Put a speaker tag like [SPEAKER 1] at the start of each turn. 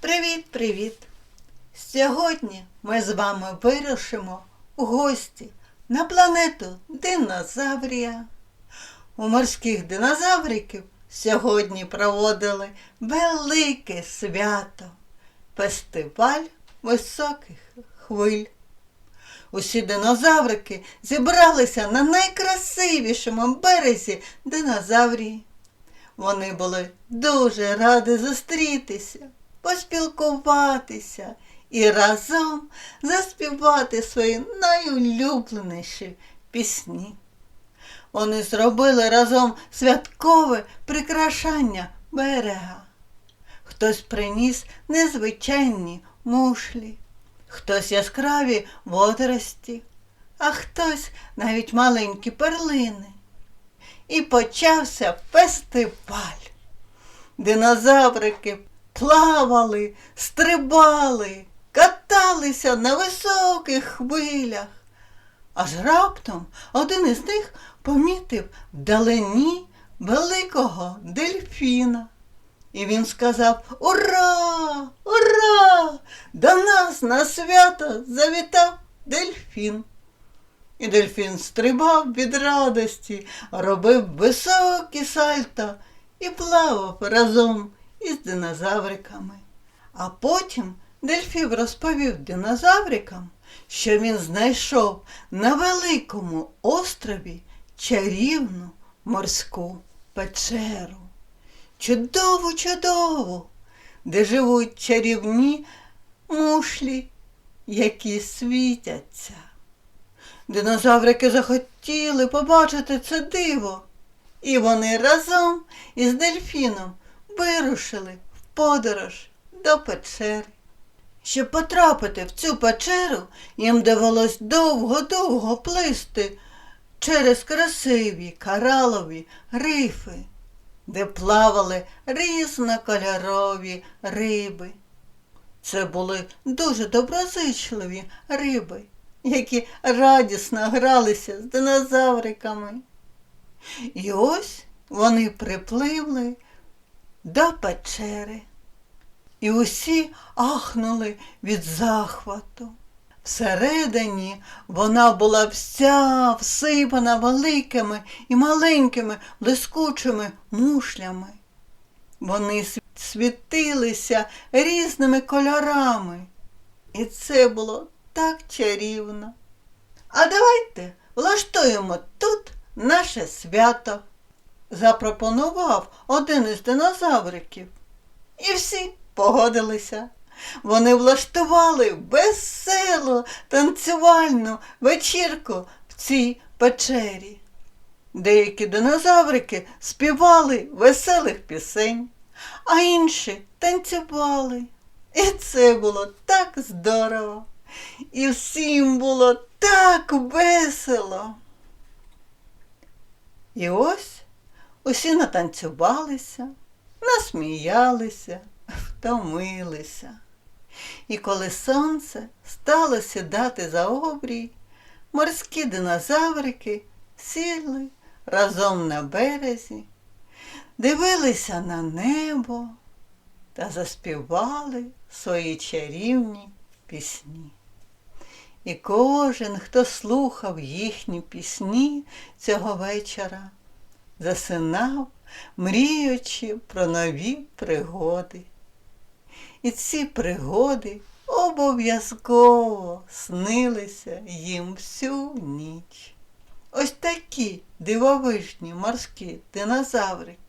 [SPEAKER 1] Привіт-привіт! Сьогодні ми з вами вирушимо у гості на планету Динозаврія. У морських динозавриків сьогодні проводили велике свято фестиваль високих хвиль. Усі динозаврики зібралися на найкрасивішому березі динозаврії. Вони були дуже раді зустрітися, поспілкуватися і разом заспівати свої найулюбленіші пісні. Вони зробили разом святкове прикрашання берега. Хтось приніс незвичайні мушлі, хтось яскраві водорості, а хтось навіть маленькі перлини. І почався фестиваль. Динозаврики плавали, стрибали, каталися на високих хвилях. Аж раптом один із них помітив вдалині великого дельфіна. І він сказав Ура! Ура! До нас на свято завітав дельфін. І дельфін стрибав від радості, робив високі сальто і плавав разом із динозавриками. А потім дельфін розповів динозаврикам, що він знайшов на великому острові чарівну морську печеру. Чудову, чудову, де живуть чарівні мушлі, які світяться. Динозаврики захотіли побачити це диво, і вони разом із дельфіном вирушили в подорож до печери. Щоб потрапити в цю печеру, їм довелось довго-довго плисти через красиві коралові рифи, де плавали різнокольорові риби. Це були дуже доброзичливі риби які радісно гралися з динозавриками. І ось вони припливли до печери. І усі ахнули від захвату. Всередині вона була вся всипана великими і маленькими блискучими мушлями. Вони світилися різними кольорами. І це було так чарівно. А давайте влаштуємо тут наше свято, запропонував один із динозавриків. І всі погодилися. Вони влаштували веселу танцювальну вечірку в цій печері. Деякі динозаврики співали веселих пісень, а інші танцювали. І це було так здорово. І всім було так весело. І ось усі натанцювалися, насміялися, втомилися. І коли сонце стало сідати за обрій, морські динозаврики сіли разом на березі, дивилися на небо та заспівали свої чарівні пісні. І кожен, хто слухав їхні пісні цього вечора, засинав, мріючи про нові пригоди. І ці пригоди обов'язково снилися їм всю ніч. Ось такі дивовижні морські динозаврики